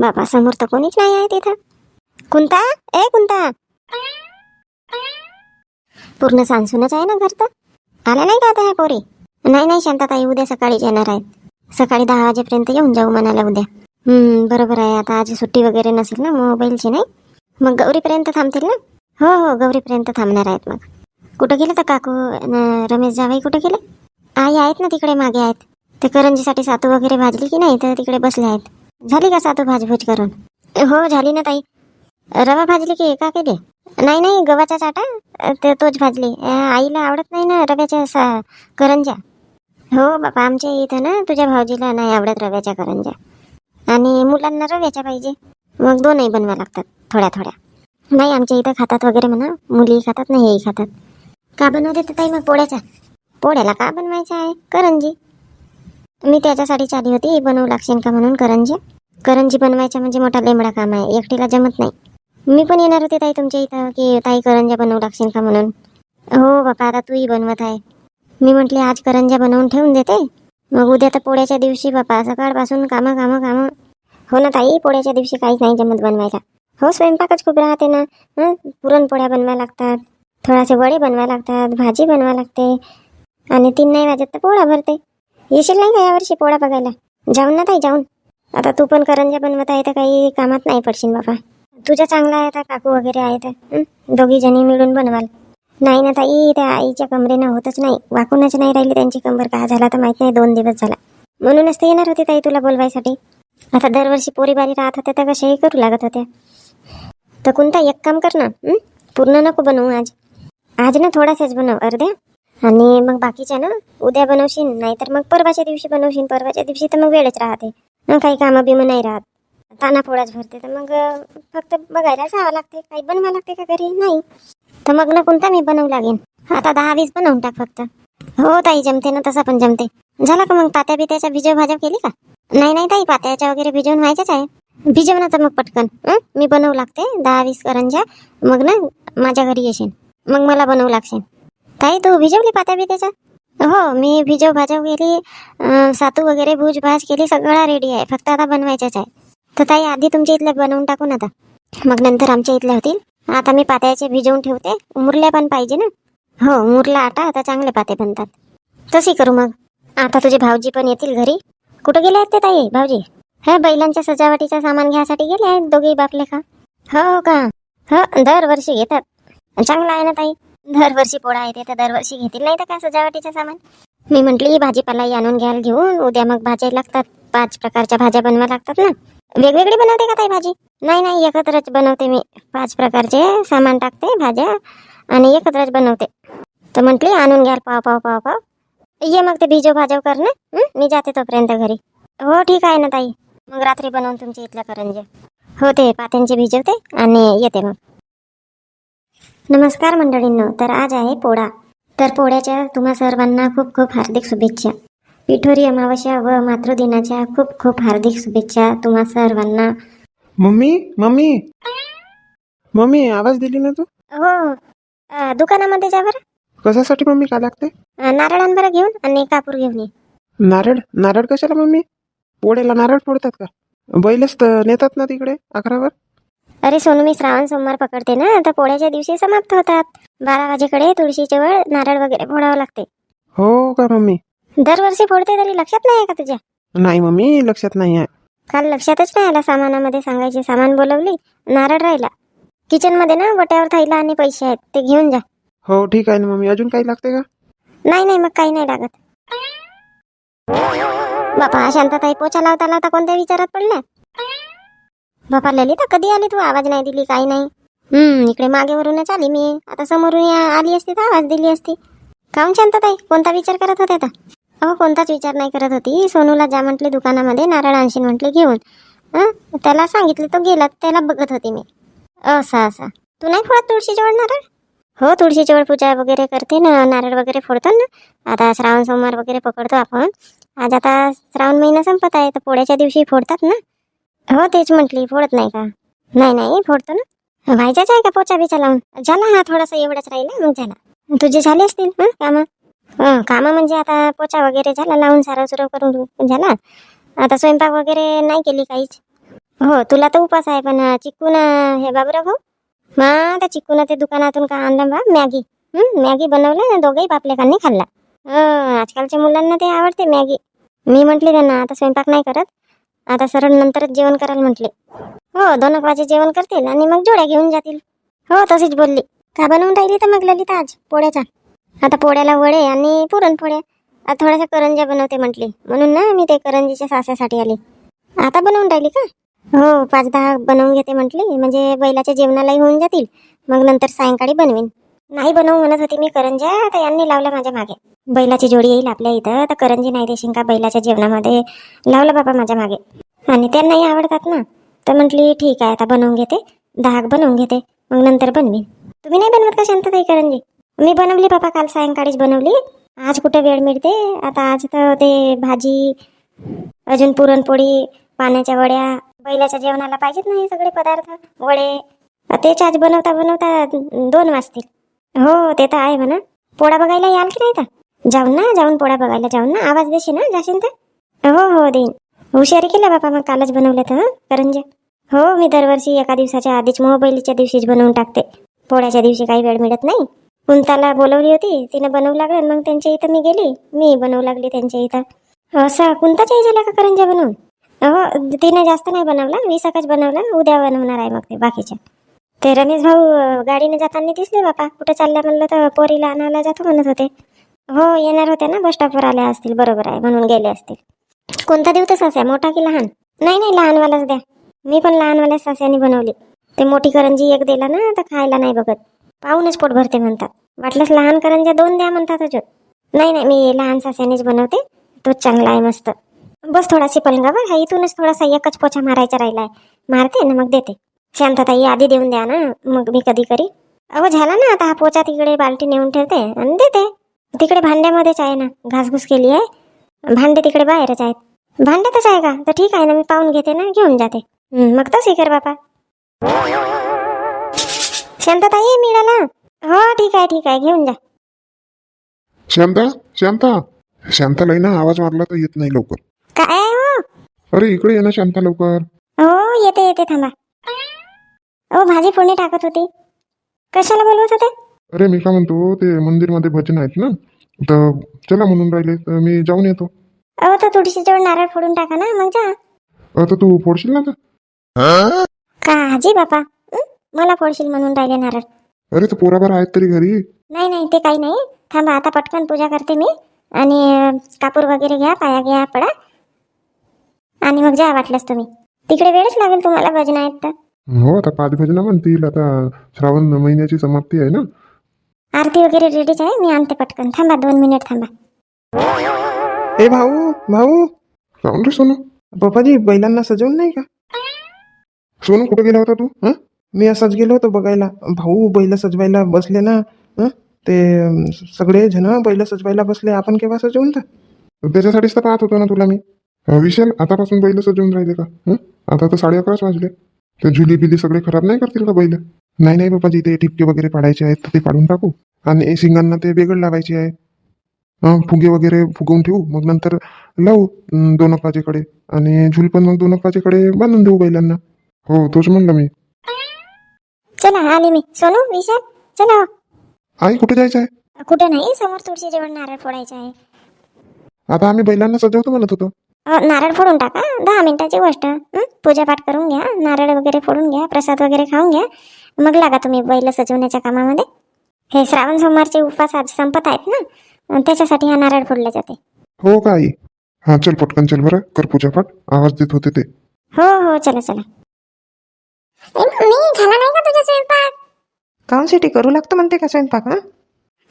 बाबा समोर तर कोणीच नाही आहे तिथं. कुंता? ए कुंता. पूर्ण सांसूनच आहे ना घर तर? आला नाही का आता ह्या पोरी? नाही नाही शांताताई उद्या सकाळीच येणार आहेत. सकाळी दहा वाजेपर्यंत येऊन जाऊ म्हणाल्या उद्या. हम्म बरोबर आहे. आता आज सुट्टी वगैरे नसेल ना मोबाईलची नाही? मग गौरीपर्यंत थांबतील ना? हो हो गौरीपर्यंत थांबणार आहेत मग. कुठं गेले तर काकू रमेश जावाई कुठं गेले? आई आहेत ना तिकडे मागे आहेत. ते करंजीसाठी सातू वगैरे भाजली की नाही तर तिकडे बसले आहेत. झाली का सातू भाजभूज करून? हो झाली ना ताई. रवा भाजली की एका केली? नाही नाही गव्हाचा चाटा. ते तोच भाजली. आईला आवडत नाही ना रव्याच्या सा करंज्या? हो बाबा आमच्या इथं ना तुझ्या भाऊजीला नाही आवडत रव्याच्या करंज्या. आणि मुलांना रव्याच्या पाहिजे. मग दोनही बनवा लागतात थोड्या थोड्या. नाही आमच्या इथं खातात वगैरे म्हणा. मुली खातात नाही हेही खातात. का बनवते तर ताई मग पोळ्याचा? पोळ्याला का बनवायचं आहे? करंजी. मी त्याच्यासाठी चाली होती बनवू लागशील का म्हणून करंजी करंजी बनवायच्या म्हणजे मोठा लेंबडा काम आहे. एकटीला जमत नाही. मी पण येणार होते ताई तुमच्या इथं की ताई करंज्या बनवू लागशील का म्हणून? हो बापा आता तूही बनवत आहे. मी म्हटले आज करंज्या बनवून ठेवून देते? मग उद्या तर पोळ्याच्या दिवशी बापा सकाळपासून कामं कामं कामं. हो ना ताई पोळ्याच्या दिवशी काहीच नाही जमत बनवायला. हो स्वयंपाकच खूप राहते ना हं? पुरणपोळ्या बनवायला लागतात थोडासे वडे बनवायला लागतात भाजी बनवा लागते आणि तीन नाही वाजत तर पोळा भरते. येशील नाही का यावर्षी पोळा बघायला? जाऊन ना ताई जाऊन. आता तू पण करंज्या बनवत आहे तर काही कामात नाही पडशील बाबा. तुझ्या चांगला आहे तर काकू वगैरे आहे तर दोघी जणी मिळून बनवाल. नाही ना ताई त्या आईच्या कमरेनं होतच नाही. वाकूनच नाही राहिली त्यांची कंबर. का झाला तर माहीत नाही दोन दिवस झाला. म्हणूनच ते येणार होते ताई तुला बोलवायसाठी. आता दरवर्षी पोरीबारी राहत होत्या तर कशाही करू लागत होत्या. तर कोणता एक काम कर ना. पूर्ण नको बनवू आज. आज ना थोडासाच बनव अर्ध्या. आणि मग बाकीच्या ना उद्या बनवशील नाहीतर मग परवाच्या दिवशी बनवशील. परवाच्या दिवशी तर मग वेळच राहते. मग काही कामं बिमं नाही राहत. ताना पोळाच भरते. तर मग फक्त बघायला जावं लागते. काही बनवावं लागते का घरी? नाही. तर मग ना कोणता मी बनवू लागेन. आता दहा वीस बनवून टाक फक्त. हो ताई जमते ना तसा पण जमते. झाला का मग पात्या बित्याच्या भिजव भाजव केली का? नाही नाही ताई पात्याच्या वगैरे भिजवून व्हायच्याच आहे. भिजव ना तर मग पटकन. मी बनवू लागते दहा वीस करंज्या. मग ना माझ्या घरी येशील मग मला बनवू लागशील ताई तू भिजवली पात्या बित्याच्या? हो मी भिजव भाजव केली सातू वगैरे भूज भाज केली सगळा रेडी आहे. फक्त आता बनवायचंच आहे. तर ताई आधी तुमच्या इथल्या बनवून टाकून आता. मग नंतर आमच्या इथल्या होतील. आता मी पात्याचे भिजवून ठेवते. मुरल्या पण पाहिजे ना? हो मुरला आटा आता चांगले पाते बनतात. तशी करू मग. आता तुझे भाऊजी पण येतील घरी. कुठं गेले आहेत ते ताई भाऊजी? हे बैलांच्या सजावटीचा सामान घ्यायसाठी गेले आहेत दोघेही बापले का हो, हो का? हो दरवर्षी घेतात चांगलं आहे ना ताई? दरवर्षी पोळा येते तर दरवर्षी घेतील. नाही तर काय सजावटीचं सामान? मी म्हटली भाजीपालाही आणून घ्याल घेऊन. उद्या मग भाज्या लागतात. पाच प्रकारच्या भाज्या बनवा लागतात ना. वेगवेगळी बनवते का ताई भाजी? नाही नाही एकत्रच बनवते मी. पाच प्रकारचे सामान टाकते भाज्या आणि एकत्रच बनवते. तर म्हटली आणून घ्याल पाव पाव पाव पाव. ये मग ते भिजव भाजव कर ना. मी जाते तोपर्यंत घरी. हो ठीक आहे ना ताई. मग रात्री बनवून तुमच्या इथल्या करंजे. हो ते पात्यांचे भिजवते आणि येते मग. नमस्कार मंडळींनो तर आज आहे पोळा. तर पोळ्याच्या तुम्हा सर्वांना खूप खूप हार्दिक शुभेच्छा. पिठोरी अमावस्या व मातृदिनाच्या खूप खूप हार्दिक शुभेच्छा तुम्हा सर्वांना. Mummy mummy. मम्मी आवाज दिली ना तू? हो अ, दुकानामध्ये जा बरं. कशासाठी मम्मी काय लागते? अ, नारळ आण बरं घेऊन आणि कापूर घेऊन ये. नारळ नारळ कशाला मम्मी? पोळ्याला नारळ फोडतात का? बैलच तर नेतात ना तिकडे अकरावर? अरे सोनू मी श्रावण सोमवार पकडते ना तर पोळ्याच्या दिवशी समाप्त होतात. बारा वाजेकडे तुळशीच्या वेळ नारळ वगैरे फोडावं लागते. हो का मम्मी? दरवर्षी फोडते तरी लक्षात नाही आहे का तुझ्या? नाही मम्मी लक्षात नाही आहे. काल लक्षातच नाही आला सामानामध्ये सांगायचे सामान बोलवली नारळ राहिला. किचनमध्ये ना वट्यावर थैला आणि पैसे आहेत ते घेऊन जा. हो ठीक आहे ना मम्मी अजून काही लागते का? नाही नाही मग काही नाही लागत. बापा शांतताई पोचा लावता लावता कोणत्या विचारात पडल्या? बापा ललिता कधी आली तू? आवाज नाही दिली काही नाही. हम्म इकडे मागे वरूनच आली मी. आता समोरून या- आली असती तर आवाज दिली असती. काऊन शांतताई कोणता विचार करत होते आता अहो कोणताच विचार नाही करत होती. सोनूला जा म्हटले दुकानामध्ये नारळ आणशील म्हटले घेऊन. त्याला सांगितले तो गेला त्याला बघत होती मी. असा असा. तू नाही फोडत तुळशीजवळ नारळ? हो तुळशीजवळ पूजा वगैरे करते ना नारळ वगैरे फोडतो ना. आता श्रावण सोमवार वगैरे पकडतो आपण. आज आता श्रावण महिना संपत आहे तर पोळ्याच्या दिवशी फोडतात ना. हो तेच म्हटली फोडत नाही का? नाही नाही फोडतो ना. व्हायचाच आहे का पोचा बिचा लावून? झाला हा थोडासा एवढाच राहिला मग झाला. तुझे झाले असतील हं कामं? कामं म्हणजे आता पोचा वगैरे झाला लावून सारा सुरव करून झाला. आता स्वयंपाक वगैरे नाही केली काहीच. हो तुला तर उपास आहे पण चिकून हे बाबूराव भाऊ मा आता चिकून ते दुकानातून का आणलं बा? मॅगी. मॅगी बनवलं ना दोघंही बापलेकांनी खाल्ला. आजकालच्या मुलांना ते आवडते मॅगी. मी म्हटली त्यांना आता स्वयंपाक नाही करत. आता सरळ नंतरच जेवण करायला म्हटले. हो दोन एक वाजे जेवण करतील आणि मग जोड्या घेऊन जातील. हो तशीच बोलली. का बनवून राहिली तर मग ललिता आज पोळ्याचा? आता पोळ्याला वडे आणि पुरणपोळ्या. आता थोड्याशा करंज्या बनवते म्हटली. म्हणून ना मी ते करंजीच्या सास्यासाठी आले. आता बनवून राहिली का? हो पाच दहा बनवून घेते म्हटली. म्हणजे बैलाच्या जेवणालाही होऊन जातील. मग नंतर सायंकाळी बनवेन. नाही बनवू म्हणत होती मी करंज्या तर यांनी लावल्या माझ्या मागे. बैलाची जोडी येईल आपल्या इथं तर करंजी नाही देशील का बैलाच्या जेवणामध्ये? लावलं बाबा माझ्या मागे. आणि त्यांनाही आवडतात ना. तर म्हटली ठीक आहे आता बनवून घेते. दहाक बनवून घेते. मग नंतर बनवीन. तुम्ही नाही बनवत का शांतताई करंजी? मी बनवली बाबा काल सायंकाळीच बनवली. आज कुठे वेळ मिळते? आता आज तर ते भाजी अजून पुरणपोळी पाण्याच्या वड्या. बैलाच्या जेवणाला पाहिजेत नाही सगळे पदार्थ? वडे. तेच आज बनवता बनवता दोन वाजतील. हो ते तर आहे म्हणा. पोळा बघायला याल की नाही तर? जाऊन ना जाऊन पोळा बघायला जाऊन ना. आवाज देशील ना जाशील तर? हो हो देईन. हुशारी केला बापा मग कालच बनवलं तर करंजे करंज्या हो मी दरवर्षी एका दिवसाच्या आधीच मोबाईलच्या दिवशीच बनवून टाकते. पोळ्याच्या दिवशी काही वेळ मिळत नाही. कुंताला बोलवली होती तिनं बनवू लागलं मग त्यांच्या इथं मी गेली. मी बनवू लागली त्यांच्या इथं. असं कुंताच्याही झाल्या का करंज्या बनवून? हो तिने जास्त नाही बनवला वीसकच बनवला उद्या बनवणार आहे मग ते बाकीच्या. ते रमेश भाऊ गाडीने जाताना दिसले बापा. कुठं चालल्या म्हणलं तर पोरीला आणायला जातो म्हणत होते. हो येणार होते ना बस स्टॉपवर आल्या असतील. बरोबर आहे म्हणून गेले असतील. कोणता देऊ तर सास्या मोठा की लहान? नाही नाही लहानवालाच द्या. मी पण लहानवाल्या सास्याने बनवली. ते मोठी करंजी एक दिला ना तर खायला नाही बघत. पाहूनच पोट भरते म्हणतात. वाटलंच लहान करंज्या दोन द्या म्हणतात अजून. नाही नाही मी लहान सास्यानेच बनवते. तोच चांगला आहे मस्त. बस थोडाशी पलंगावर. हा इथूनच थोडासा एकच पोछा मारायचा राहिला आहे मारते ना मग देते. शांतताई आधी देऊन द्या ना. मग मी कधी करी. अहो झाला ना आता हा पोचा तिकडे बाल्टी नेऊन ठेवते आणि देते. तिकडे भांड्यामध्येच आहे ना. घासघूस केली आहे. भांडे तिकडे बाहेरच आहेत. भांड्यातच आहे का? तर ठीक आहे ना मी पाहून घेते ना घेऊन जाते. मग तसं कर बापा. शांतताई मिळाला? हो ठीक आहे ठीक आहे घेऊन जा. शांता शांता. शांताला ना आवाज मारला तर येत नाही लवकर. काय हो? अरे इकडे ये ना शांता लवकर. हो येते येते थांबा. हो भाजी फोडणी टाकत होती. कशाला बोलवत होते? अरे मी काय म्हणतो ते मंदिरमध्ये भजन आहेत ना तर चला म्हणून राहिले तर मी जाऊन येतो. अहो तर तुळशी जवळ नारळ फोडून टाका ना मग जा. आता तू फोडशील ना आता? काजी बापा? हं? मला फोडशील म्हणून राहिले नारळ. अरे तर पोराबार आहेत तरी घरी. नाही नाही ते काही नाही. थांबा आता पटकन पूजा करते मी. आणि अं, कापूर वगैरे घ्या पाया घ्या पडा. आणि मग जा वाटलंच तुम्ही. तिकडे वेळच लागेल तुम्हाला भजन आहेत तर. हो आता पाच भजनं म्हणतील. आता श्रावण महिन्याची समाप्ती आहे ना? आरती वगैरे रेडीच आहे? मी आणते पटकन. थांबा दोन मिनिट थांबा. ए भाऊ भाऊ. जाऊन रे सोनू. बापाजी बैलांना सजवून नाही का? सोनू कुठे गेला होता तू? हं? मी असाच गेलो होतो बघायला. भाऊ बैल सजवायला बसले ना? हं? ते अं, सगळे जण बैल सजवायला बसले. आपण केव्हा सजवून तर? तर त्याच्यासाठीच तर पाहत होतो ना तुला मी. अं, विशाल आतापासून बैल सजवून राहिले का? हं? आता तर साडे अकराच वाजले. ते झुली बिली सगळे खराब नाही करतील का बैल? नाही नाही बाबाजी ते टिपके वगैरे पाडायचे आहेत तर ते पाडून टाकू. आणि शिंगांना ते वेगळ लावायचे आहे. फुगे वगैरे फुगवून ठेवू. मग नंतर लावू दोन एक वाजेकडे आणि झुल पण मग दोन एक वाजेकडे बांधून देऊ बैलांना. हो तोच म्हणलं मी. चला आले मी. सोनू विशाल चला. आई कुठे जायचं आहे? कुठे नाही समोर तुळशी जवळ नारळ फोडायचं आहे. आता आम्ही बैलांना सजवतो म्हणत होतो. नारळ फोडून टाका. दहा मिनिटाची गोष्ट? पूजापाठ करून घ्या. नारळ वगैरे फोडून घ्या. प्रसाद वगैरे खाऊन घ्या. मग लागा तुम्ही बैल सजवण्याच्या कामामध्ये. हे श्रावण सोमवारचे उपवास आज संपत आहेत ना? त्याच्यासाठी हा नारळ फोडले जाते. हो का आई? हा चल पटकन चल बरं. कर पूजापाठ आवाज देत होते ते. हो हो चला चला. मम्मी झाला नाही का तुझा स्वयंपाक? काऊन सिटी करू लागतो म्हणते का स्वयंपाक हं?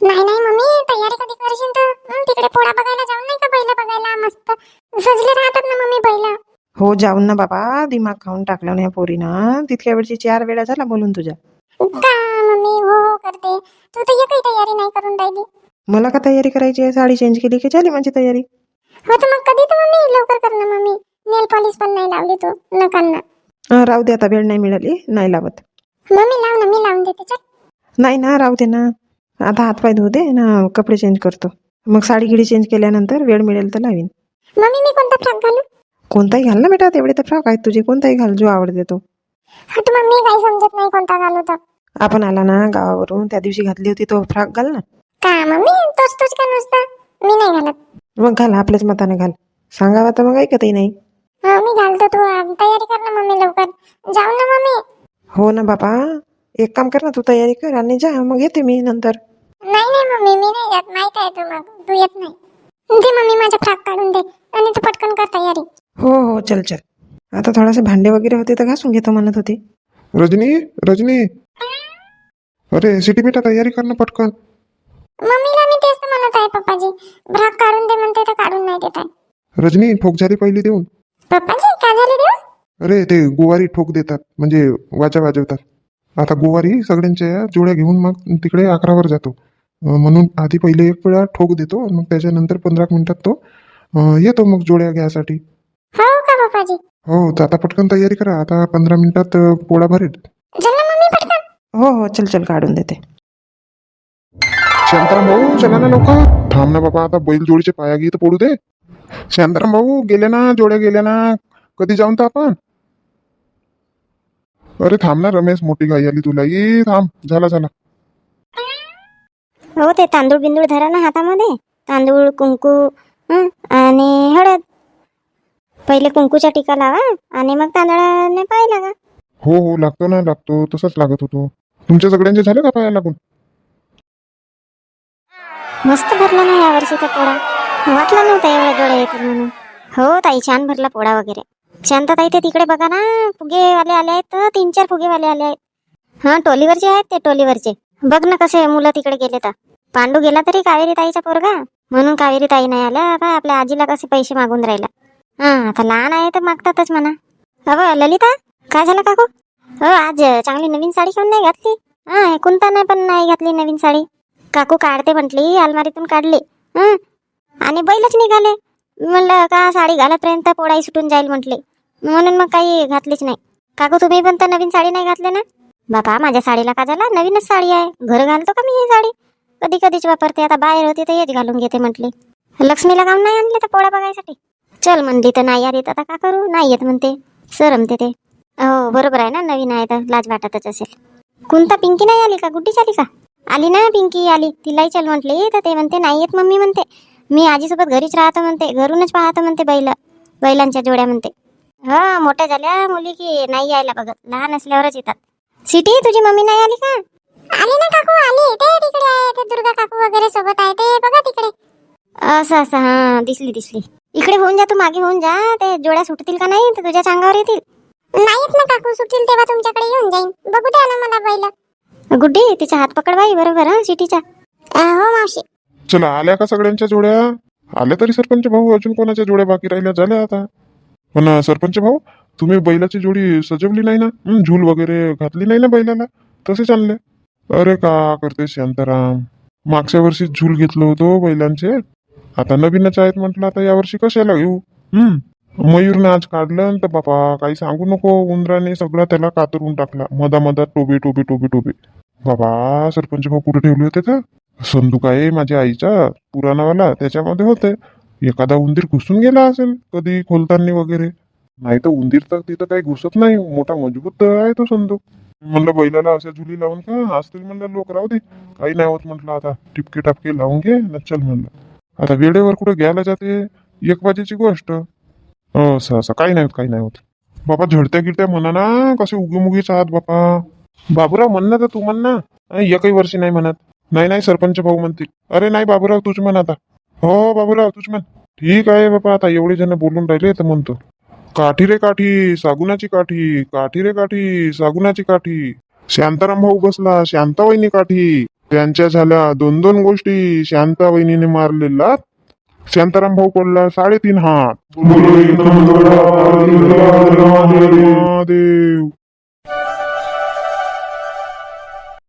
नाही नाही मम्मी तयारी कधी करशील तर? हं, तिकडे पोळा बघायला जाऊन नाही का बैल बघायला? मस्त. सजले राहतात ना मम्मी बैल? हो जाऊन ना बाबा दिमाग खाऊन टाकला ना या पोरीनं. तितक्या वेळची चार वेळा झाला बोलून तुझ्या. का मम्मी? हो हो करते. तू तर एकही तयारी नाही करून राहिली. मला का तयारी करायची आहे? साडी चेंज केली की झाली माझी तयारी? हो तर मग कधी तर मम्मी? लवकर कर ना मम्मी. नेल पॉलिश पण नाही लावली तू नकांना अं, राहू दे आता वेळ नाही मिळाली नाही लावत. मम्मी लाव ना मी लावून देते चल. नाही ना राहू दे ना. आता हातपाय धुऊ दे ना कपडे चेंज करतो. मग साडी गिडी चेंज केल्यानंतर वेळ मिळेल तर लावीन. मम्मी मी कोणता फ्रॉक घालू? कोणताही घाल ना बेटा तेवढे तर फ्रॉक आहेत. तुझे कोणताही घाल जो आवडते तो. हट मम्मी काही समजत नाही कोणता घालू तर आपण आला ना गावावरून त्या दिवशी घातली होती तो फ्रॉक. घाल ना. का मम्मी? तोच तोच का नुसता? मी नाही घालत. मग घाल आपल्याच मताने घाल. सांगावा तर मग ऐकतही नाही. हा मी घालतो तू. अं, तयारी कर ना मम्मी लवकर. जाऊ ना मम्मी. हो ना बाबा एक काम कर ना तू तयारी कर आणि जा मग येते मी नंतर. नाही नाही मम्मी मी नाही जात माहीत आहे तू मग तू येत नाही. दे मम्मी माझा फ्रॉक काढून दे आणि तू पटकन कर तयारी. हो हो चल चल. आता थोडासे भांडे वगैरे होते तर घासून घेतो म्हणत होते. रजनी रजनी. अरे सिटी बेटा तयारी कर ना पटकन. मम्मीला मी तेच तर म्हणत आहे पप्पाजी. फ्रॉक काढून दे म्हणते तर काढून नाही देत आहे. रजनी ठोक झाली पहिली देऊन. पप्पाजी काय झाले देऊ अरे ते गोवारी ठोक देतात म्हणजे वाजा वाजवतात. आता गोवारी सगळ्यांच्या जोड्या घेऊन मग तिकडे अकरावर जातो. म्हणून आधी पहिले एक वेळा ठोक देतो मग त्याच्यानंतर पंधरा मिनिटात तो येतो मग जोड्या घ्यायसाठी हो का हो तर आता पटकन तयारी करा आता पंधरा मिनिटात पोळा भरेल. हो हो चल चल काढून देते. शांताराम भाऊ चला ना लवकर. थांब ना बाबा आता बैल जोडीचे पाया गीत पडू दे. शांताराम भाऊ गेले ना जोड्या गेल्या ना. कधी जाऊन तर आपण? अरे थांब ना रमेश मोठी गाई आली तुला. ये थांब. झाला झाला. हो ते तांदूळ बिंदूळ धरा ना हातामध्ये. तांदूळ कुंकू हं, आणि हळद. पहिले कुंकूचा टिका लावा आणि मग तांदळाने पाय लागा. हो हो लागतो ना लागतो. तसंच लागत होतो. तुमच्या सगळ्यांचे झाले का पाया लागून? मस्त भरला ना यावर्षी तर पोळा. वाटला नव्हता एवढ्या जोड्या येतील म्हणून. हो ताई छान भरला पोळा वगैरे. शांतताई ते तिकडे बघा ना. फुगेवाले आले आहेत तीन चार फुगेवाले आले आहेत. हा टोलीवरचे आहेत ते टोलीवरचे. बघ ना कसे मुलं तिकडे गेले तर. पांडू गेला तरी कावेरी ताईचा पोरगा. म्हणून कावेरी ताई नाही आल्या. आता आपल्या आजीला कसे पैसे मागून राहिला. हा आता लहान आहे तर मागतातच म्हणा. अव ललिता काय झालं काकू? हो आज चांगली नवीन साडी घेऊन नाही घातली? हा कोणता नाही पण नाही घातली नवीन साडी. काकू काढते म्हटली अलमारीतून काढली. हं आणि बैलच निघाले. म्हणलं का साडी घालतपर्यंत पोळाही सुटून जाईल म्हटले. म्हणून मग काही घातलीच नाही. काकू तुम्ही पण तर नवीन साडी नाही घातली ना? बापा माझ्या साडीला का झाला? नवीनच साडी आहे. घर घालतो का मी ही साडी? कधी कधीच वापरते. आता बाहेर होती तर हेच घालून घेते म्हटली. लक्ष्मीला काम नाही आणले तर पोळा बघायसाठी? चल म्हणली तर नाही आली तर आता का करू? नाही येत म्हणते. सरमते ते. हो बरोबर आहे ना? नवीन आहे तर लाज वाटतच असेल. कोणता? पिंकी नाही आली का? गुड्डीच आली का? आली ना पिंकी आली. तिलाही चल म्हटली. तर ते म्हणते नाही येत मम्मी म्हणते. मी आजीसोबत घरीच राहतो म्हणते. घरूनच पाहतो म्हणते बैल. बैलांच्या जोड्या म्हणते. हा मोठ्या झाल्या मुली की नाही यायला बघत. लहान असल्यावरच येतात. सिटी तुझी मम्मी नाही आली का? आली ना काकू आली. ते तिकडे आहे ते दुर्गा काकू वगैरे सोबत आहे. ते बघा तिकडे. असं असं हा दिसली दिसली. इकडे होऊन जा तू मागे होऊन जा. ते जोड्या सुटतील का नाही? तर तुझ्या अंगावर येतील. नाही येत ना काकू सुटतील तेव्हा तुमच्याकडे येऊन जाईन. बघू द्या ना मला बैल. गुड्डी तिचा हात पकड बाई बरोबर हा सिटीचा? हो मावशी. चला आल्या का सगळ्यांच्या जोड्या? आल्या तरी सरपंच भाऊ अजून कोणाच्या जोड्या बाकी राहिल्या? झाल्या आता. पण सरपंच भाऊ तुम्ही बैलाची जोडी सजवली नाही ना? झूल वगैरे घातली नाही ना बैलाला? तसे चालले. अरे का करते शांताराम? मागच्या वर्षी झूल घेतलं होतो हो बैलांचे. आता नवीनच आहेत म्हटलं आता यावर्षी कशाला घेऊ? हम्म मयूरनं आज काढलं तर बापा काही सांगू नको. उंदराने सगळा त्याला कातरून टाकला. मधा मधात टोबे टोबे टोबे टोबे. बाबा सरपंच भाऊ कुठे ठेवले होते तर? संदूक आहे माझ्या आईचा पुराणावाला त्याच्यामध्ये होते. एखादा उंदीर घुसून गेला असेल कधी खोलताना वगैरे. नाही तर उंदीर तर तिथं काही घुसत नाही. मोठा मजबूत आहे तो संदूक. म्हणलं बैलाला अशा झुली लावून का असतील म्हणलं लोक राहू दे. काही नाही होत म्हटलं आता टिपके टापके लावून घे न चल म्हणलं. आता वेळेवर कुठे घ्यायला जाते? एक वाजेची गोष्ट. असं असं. काही नाही होत काही नाही होत. बाबा झडत्या गिरत्या म्हणा ना कसे उगीमुगीच आहात बापा. बाबूराव म्हणणार तर तू म्हण ना. एकही वर्षी नाही म्हणत. नाही नाही सरपंच भाऊ म्हणतील. अरे नाही बाबूराव तुझ म्हण आता. हो बाबूराव तुझ म्हण. ठीक आहे बाबा आता एवढे जण बोलून राहिले तर म्हणतो. काठी रे काठी सागुनाची काठी काठी रे काठी सागुनाची काठी. शांताराम भाऊ बसला शांता वहिनी काठी. त्यांच्या झाल्या दोन दोन गोष्टी शांता वहिनीने मारलेला शांताराम भाऊ पडला साडेतीन हात. महादेव.